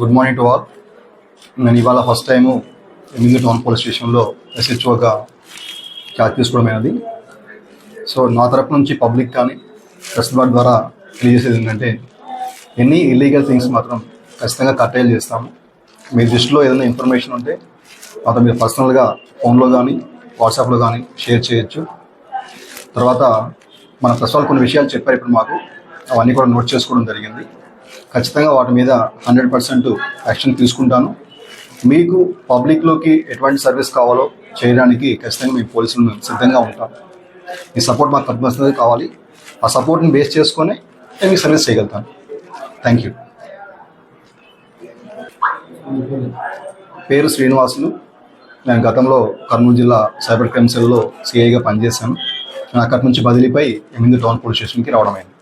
Good morning to all నేను ఇవాళ first time ఎనిమిది టౌన్ పోలీస్ స్టేషన్లో ఎస్హెచ్ఓగా ఛార్జ్ తీసుకోవడమైనది సో నా తరపు నుంచి పబ్లిక్ కానీ ప్రెస్ బార్ ద్వారా తెలియజేసేది ఏంటంటే ఎన్ని ఇల్లీగల్ థింగ్స్ మాత్రం ఖచ్చితంగా కట్టేలు చేస్తాము. మీ దృష్టిలో ఏదైనా ఇన్ఫర్మేషన్ ఉంటే మాత్రం మీరు పర్సనల్గా ఫోన్లో కానీ వాట్సాప్లో కానీ షేర్ చేయొచ్చు. తర్వాత మన ప్రెస్ వాళ్ళు కొన్ని విషయాలు చెప్పారు ఇప్పుడు మాకు. అవన్నీ కూడా నోట్ చేసుకోవడం జరిగింది. ఖచ్చితంగా వాటి మీద హండ్రెడ్ పర్సెంట్ యాక్షన్ తీసుకుంటాను. మీకు పబ్లిక్లోకి ఎటువంటి సర్వీస్ కావాలో చేయడానికి ఖచ్చితంగా మీ పోలీసులు మేము సిద్ధంగా ఉంటాం. మీ సపోర్ట్ మాకు కంపల్సరీ కావాలి. ఆ సపోర్ట్ని బేస్ చేసుకొని నేను మీకు సర్వీస్ చేయగలుగుతాను. Thank you. పేరు శ్రీనివాసులు. నేను గతంలో కర్నూలు జిల్లా సైబర్ క్రైమ్ సెల్లో సిఐగా పనిచేశాను. నేను అక్కడి నుంచి బదిలీపై ఎనిమిది టౌన్ పోలీస్ స్టేషన్కి రావడమైంది.